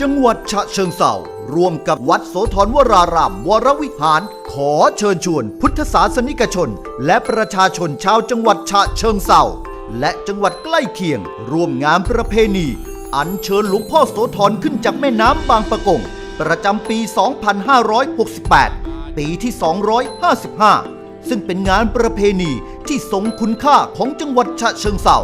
จังหวัดฉะเชิงเซาร่วมกับวัดโสธรวรารามวรวิหาร ขอเชิญชวน พุทธศาสนิกชน และประชาชนชาวจังหวัดฉะเชิงเซาและจังหวัดใกล้เคียง ร่วมงานประเพณี อัญเชิญหลวงพ่อโสธรขึ้นจากแม่น้ำบางปะกง ประจำปี 2568 ปีที่ 255 ซึ่งเป็นงานประเพณีที่ทรงคุณค่าของจังหวัดฉะเชิงเซา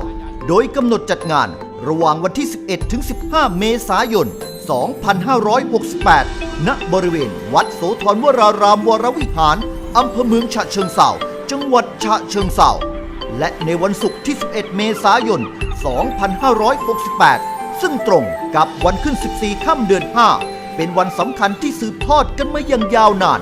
โดยกำหนดจัดงานระหว่างวันที่ 11 ถึง 15 เมษายน 2568 ณ บริเวณ วัดโสธรวรารามวรวิหาร อำเภอเมืองฉะเชิงเซาจังหวัดฉะเชิงเซาและในวันศุกร์ที่ 11 เมษายน 2568 ซึ่งตรงกับวันขึ้น 14 ค่ำเดือน 5 เป็นวันสำคัญที่สืบทอดกันมาอย่างยาวนาน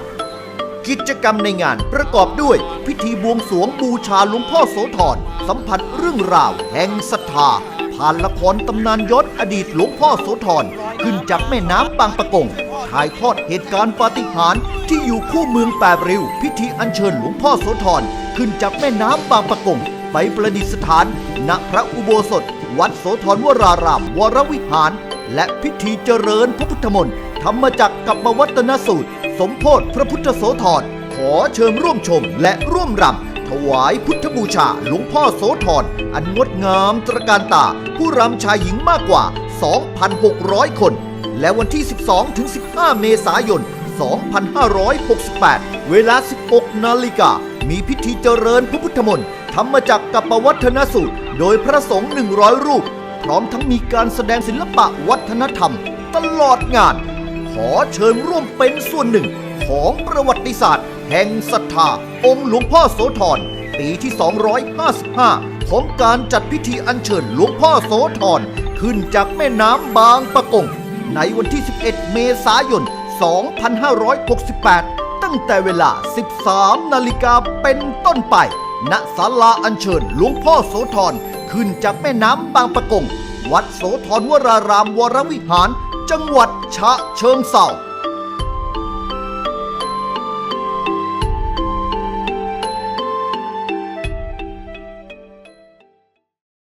กิจกรรมในงานประกอบด้วย พิธีบวงสรวงบูชาหลวงพ่อโสธรสัมผัสเรื่องราวแห่งศรัทธา ผ่านละครตำนานยศอดีตหลวงพ่อโสธรขึ้นจากแม่น้ำบางปะกงถ่ายทอดเหตุการณ์ปาฏิหาริย์ที่อยู่คู่เมืองแปดริ้ว พิธีอัญเชิญหลวงพ่อโสธรขึ้นจากแม่น้ำบางปะกงไปประดิษฐาน ณพระอุโบสถ วัดโสธรวราราม วรวิหาร และพิธีเจริญพระพุทธมนต์ธรรมจักรกับมวัตนสูตร สมโพธิพระพุทธโสธรขอเชิญร่วมชมและร่วมรำ ถวายพุทธบูชาหลวงพ่อโสธรอันงดงามตระการตา ผู้รำชายหญิงมากกว่า 2,600 คน และวันที่ 12-15 เมษายน 2568 เวลา 16 นาฬิกา มีพิธีเจริญพระพุทธมนต์ธรรมจักรกับวัฒนสูตร โดยพระสงฆ์100 รูป พร้อมทั้งมีการแสดงศิลปะวัฒนธรรม ตลอดงาน ขอเชิญร่วมเป็นส่วนหนึ่งของประวัติศาสตร์ แห่งศรัทธาองค์หลวงพ่อโสธรปีที่ 255 ของการจัดพิธีอัญเชิญหลวงพ่อโสธรขึ้นจากแม่น้ำบางปะกง ในวันที่ 11 เมษายน 2568 ตั้งแต่เวลา 13 นาฬิกาเป็นต้นไป ณ ศาลาอัญเชิญหลวงพ่อโสธรขึ้นจากแม่น้ำบางปะกง วัดโสธรวรารามวรวิหาร จังหวัดฉะเชิงเทรา